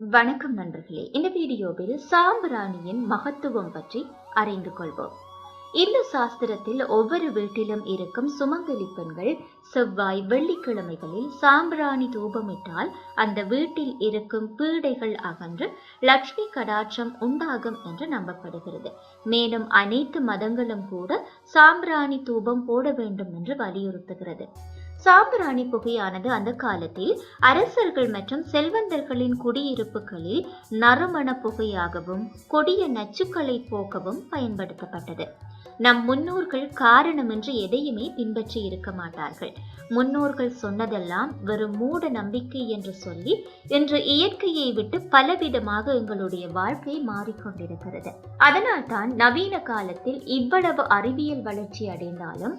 வணக்கம் நண்பர்களே. இந்த வீடியோவில் சாம்பிராணியின் மகத்துவம் பற்றி அறிந்து கொள்வோம். இந்த சாஸ்திரத்தில் ஒவ்வொரு வீட்டிலும் இருக்கும் சுமங்கலி பெண்கள் செவ்வாய் வெள்ளிக்கிழமைகளில் சாம்பிராணி தூபமிட்டால் அந்த வீட்டில் இருக்கும் பீடைகள் அகன்று லட்சுமி கடாட்சம் உண்டாகும் என்று நம்பப்படுகிறது. மேலும் அனைத்து மதங்களும் கூட சாம்பிராணி தூபம் போட வேண்டும் என்று வலியுறுத்துகிறது. சாம்பிராணி புகையானது அந்த காலத்தில் அரசர்கள் மற்றும் செல்வந்தர்களின் குடியிருப்புகளில் நறுமண புகையாகவும் கொடிய நச்சுக்களை போக்கவும் பயன்படுத்தப்பட்டது. நம் முன்னோர்கள் காரணமின்றி எதையுமே பின்பற்றி இருக்க மாட்டார்கள். முன்னோர்கள் சொன்னதெல்லாம் வெறும் மூட நம்பிக்கை என்று சொல்லி இன்று இயற்கையை விட்டு பலவிதமாக எங்களுடைய வாழ்க்கை மாறிக்கொண்டிருக்கிறது. அதனால்தான் நவீன காலத்தில் இவ்வளவு அறிவியல் வளர்ச்சி அடைந்தாலும்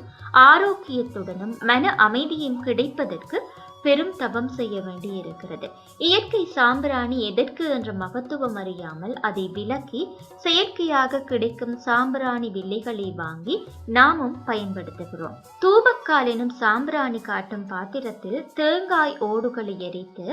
ஆரோக்கியத்துடனும் மன அமைதி அமைதியும் கிடைப்பதற்கு பெரும் தவம் செய்ய வேண்டி இருக்கிறது இயற்கை சாம்பிராணி எதற்கு என்ற மகத்துவம் அறியாமல் அதை விலக்கி செயற்கையாக கிடைக்கும் சாம்பிராணி வில்லைகளை வாங்கி நாமும் பயன்படுத்துகிறோம். தூபக்கால் எனும் சாம்பிராணி காட்டும் பாத்திரத்தில் தேங்காய் ஓடுகளை எரித்து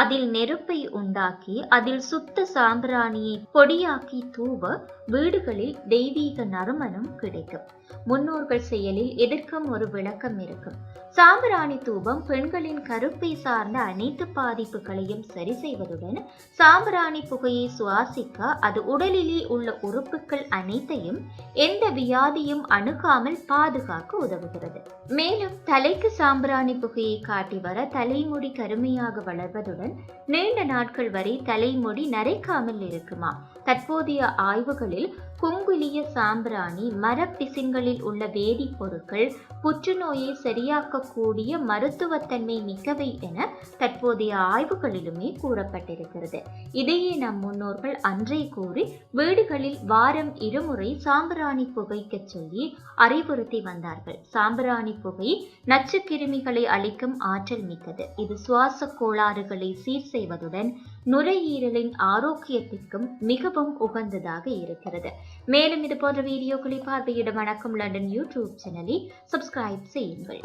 அதில் நெருப்பை உண்டாக்கி அதில் சுத்த சாம்பிராணியை பொடியாக்கி தூவ வீடுகளில் தெய்வீக நறுமணம் கிடைக்கும். முன்னோர்கள் செயலில் எதிர்க்கும் ஒரு விளக்கம் இருக்கும். சாம்பிராணி தூபம் பெண்களின் கருப்பை சார்ந்த அனைத்து பாதிப்புகளையும் சரி செய்வதுடன் சாம்பிராணி புகையை சுவாசிக்க அது உடலிலே உள்ள உறுப்புகள் அனைத்தையும் எந்த வியாதியும் அணுகாமல் பாதுகாக்க உதவுகிறது. மேலும் தலைக்கு சாம்பிராணி புகையை காட்டி வர தலைமுடி கருமையாக வளர்வதுடன் நீண்ட நாட்கள் வரை தலைமுடி நரைக்காமல் இருக்குமா? தற்போதைய ஆய்வுகளில் குங்குலிய சாம்பிராணி மரப்பிசிங்களில் உள்ள வேதிப்பொருட்கள் புற்றுநோயை சரியாக்கக்கூடிய மருத்துவத்தன்மை மிக்கவை என தற்போதைய ஆய்வுகளிலுமே கூறப்பட்டிருக்கிறது. இதையே நம் முன்னோர்கள் அன்றே கூறி வீடுகளில் வாரம் இருமுறை சாம்பிராணி புகைக்கச் சொல்லி அறிவுறுத்தி வந்தார்கள். சாம்பிராணி புகை நச்சுக்கிருமிகளை அளிக்கும் ஆற்றல் மிக்கது. இது சுவாச கோளாறுகளை சீர் செய்வதுடன் நுரையீரலின் ஆரோக்கியத்திற்கும் மிகவும் உகந்ததாக இருக்கிறது. மேலும் இது போன்ற வீடியோக்களை பார்வையிட வணக்கம். லண்டன் யூடியூப் சேனலை சப்ஸ்கிரைப் செய்யுங்கள்.